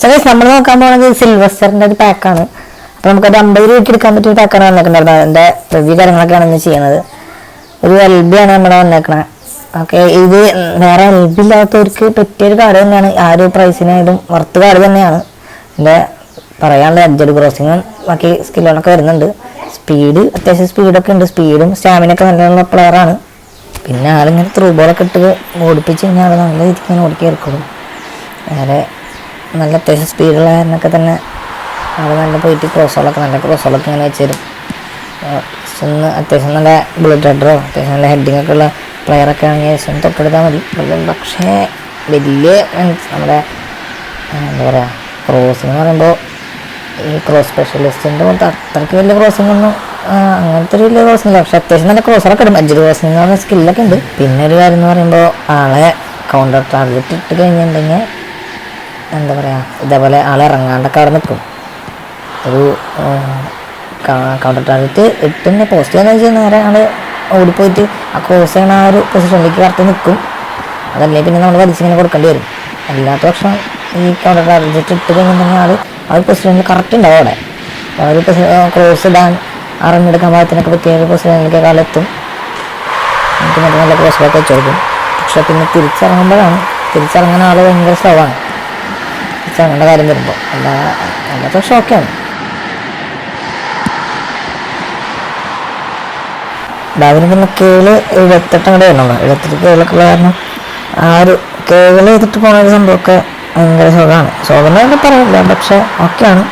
ചില നമ്മൾ നോക്കാൻ പോകുന്നത് സിൽവസ്റ്ററിന്റെ ഒരു പാക്കാണ് അപ്പൊ നമുക്കത് അമ്പത് രൂപയ്ക്ക് എടുക്കാൻ പറ്റിയ പാക്കാണ് വന്നേക്കുന്നത് അതിന്റെ റിവ്യൂ കാര്യങ്ങളൊക്കെയാണ് ഇന്ന് ചെയ്യുന്നത്. ഒരു എൽ ബി ആണ് നമ്മുടെ വന്നേക്കണത് ഓക്കെ ഇത് വേറെ എൽ ബി ഇല്ലാത്തവർക്ക് പറ്റിയൊരു കാർഡ് തന്നെയാണ്. ആ ഒരു പ്രൈസിനായാലും വർത്ത് കാർഡ് തന്നെയാണ്. എന്റെ പറയാനുള്ള അഡ്ജഡ് ക്രോസിങ്ങും ബാക്കി സ്കില്ലുകളൊക്കെ വരുന്നുണ്ട്. സ്പീഡ് അത്യാവശ്യം സ്പീഡൊക്കെ ഉണ്ട്. സ്പീഡും സ്റ്റാമിന സ്റ്റാമിനൊക്കെ നല്ലുള്ള പ്ലെയറാണ് പിന്നെ ആളിങ്ങനെ ത്രൂ ബോളൊക്കെ ഇട്ട് ഓടിപ്പിച്ച് കഴിഞ്ഞാൽ നല്ല രീതിക്ക് ഇങ്ങനെ വേറെ നല്ല അത്യാവശ്യം സ്പീഡുള്ള കാരനൊക്കെ തന്നെ അവിടെ നല്ല പോയിട്ട് ക്രോസുകളൊക്കെ നല്ല ക്രോസുകളൊക്കെ ഇങ്ങനെ വെച്ച് തരും. ഒന്ന് അത്യാവശ്യം നല്ല ബുള്ളറ്റ് ഹെഡറോ അത്യാവശ്യം നല്ല ഹെഡിങ് ഒക്കെ ഉള്ള പ്ലെയറൊക്കെ ആണെങ്കിൽ സ്വന്തം തൊട്ടെടുത്താൽ മതി. പക്ഷേ വലിയ മീൻസ് നമ്മുടെ എന്താ പറയുക ക്രോസ് എന്ന് പറയുമ്പോൾ ഈ ക്രോസ് സ്പെഷ്യലിസ്റ്റിന്റെ പോലത്തെ അത്രയ്ക്ക് വലിയ ക്രോസിംഗ് ഒന്നും അങ്ങനത്തെ ഒരു വലിയ ക്രോസിംഗ് ഇല്ല. പക്ഷെ അത്യാവശ്യം നല്ല ക്രോസറൊക്കെ ഇടും. അഞ്ച് ക്രോസിംഗ് എന്ന് പറഞ്ഞ സ്കില്ലൊക്കെ ഉണ്ട്. പിന്നെ ഒരു കാര്യം എന്ന് പറയുമ്പോൾ ആളെ കൗണ്ടർ ടാർഗറ്റ് ഇട്ട് കഴിഞ്ഞിട്ടുണ്ടെങ്കിൽ എന്താ പറയുക ഇതേപോലെ ആളിറങ്ങാണ്ടൊക്കെ അവിടെ നിൽക്കും ഒരു കൗണ്ടർ ടാർഗറ്റ് ഇട്ടിന്റെ പോസ്റ്റ് ചെയ്യാന്ന് വെച്ചാൽ നേരെ ആൾ ഓടിപ്പോയിട്ട് ആ ക്രോസ് ചെയ്യണ ആ ഒരു പൊസിഷനിലേക്ക് കറക്റ്റ് നിൽക്കും അതല്ലേ പിന്നെ നമ്മൾ വലിച്ചിങ്ങനെ കൊടുക്കേണ്ടി വരും. അല്ലാത്ത പക്ഷം ഈ കൗണ്ടർ ടാർഗറ്റ് ഇട്ട് കഴിഞ്ഞിട്ടുണ്ടെങ്കിൽ ആൾ ആ ഒരു പൊസിഷനിൽ കറക്റ്റ് ഉണ്ടാവും അവിടെ. ആ ഒരു ക്രോസ് ഇടാൻ അറിഞ്ഞെടുക്കാൻ പാകത്തിനൊക്കെ പറ്റിയ ഒരു പൊസിഷനിലേക്ക് കാലെത്തും നമുക്ക് നല്ല നല്ല ക്രോസുകളൊക്കെ വെച്ചു കൊടുക്കും പക്ഷെ പിന്നെ തിരിച്ചിറങ്ങുമ്പോഴാണ് തിരിച്ചിറങ്ങുന്ന ആൾ ഭയങ്കര സ്ലോ ആണ്. തിരിച്ചിറങ്ങേണ്ട കാര്യം വരുമ്പോൾ എല്ലാ അല്ലാത്ത ഓക്കെയാണ് രാവിലെ പിന്നെ കേൾ എഴുപത്തെട്ട് അങ്ങോട്ട് വരണല്ലോ എഴുപത്തെട്ട് കേളൊക്കെ ഉള്ള കാരണം ആ ഒരു കേൾ ചെയ്തിട്ട് പോണ ഒരു സംഭവമൊക്കെ ഭയങ്കര സുഖമാണ് എന്ന് പറയില്ല പക്ഷെ ഓക്കെയാണ്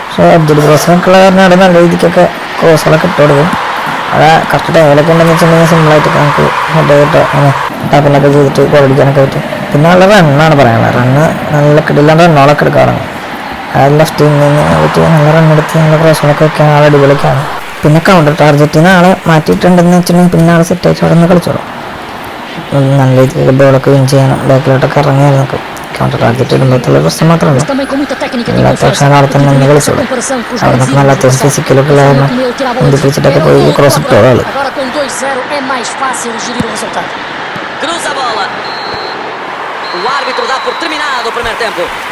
പക്ഷെ അബ്ദുൽ ബ്രോസിനൊക്കെ ഉള്ള കാരണം അവിടെ നല്ല രീതിക്കൊക്കെ കോഴ്സുകളൊക്കെ ഇട്ട് കൊടുക്കും. അത് കറക്റ്റ് ടൈമിലൊക്കെ ഉണ്ടെന്ന് വെച്ചിട്ടുണ്ടെങ്കിൽ സിമ്പിളായിട്ട് നമുക്ക് ഹെഡ് ചെയ്തിട്ട് അങ്ങനെ ടാപ്പിനൊക്കെ ചെയ്തിട്ട് കോളടിക്കാനൊക്കെ പറ്റും. പിന്നെ നല്ല റണ്ണാണ് പറയാനുള്ളത് റണ്ണ് നല്ല കിടില്ലാണ്ട് റണ്ണോളൊക്കെ എടുക്കാറുണ്ട്. അതായത് ലെഫ്റ്റിൽ നിന്ന് പറ്റി നല്ല റണ്ണെടുത്ത് നല്ല ക്രോസുകളൊക്കെ വെക്കാൻ ആൾ അടിപൊളിക്കാണ് പിന്നെ കൗണ്ടർ ടാർജറ്റിൽ നിന്ന് ആളെ മാറ്റിയിട്ടുണ്ടെന്ന് വെച്ചിട്ടുണ്ടെങ്കിൽ പിന്നെ ആൾ സെറ്റായിട്ട് അവിടെ നിന്ന് കളിച്ചോളും. നല്ല രീതിയിൽ ബോളൊക്കെ വിൻ ചെയ്യാനും ബാക്കിലോട്ടൊക്കെ ഇറങ്ങിയാൽ നമുക്ക് കൗണ്ടർ ടാർജറ്റ് ഇടുമ്പോഴത്തുള്ള പ്രശ്നം മാത്രമേ ഉള്ളൂ. defesa. ആളെ തന്നെ നിന്ന് കളിച്ചോളും. അവിടെ നമുക്ക് നിന്നൊക്കെ നല്ല അത്യാവശ്യം ഫിസിക്കലൊക്കെ bola. പിടിച്ചിട്ടൊക്കെ പോയി ക്രോസ് gol ഇട്ടോളൂ O árbitro dá por terminado o primeiro tempo.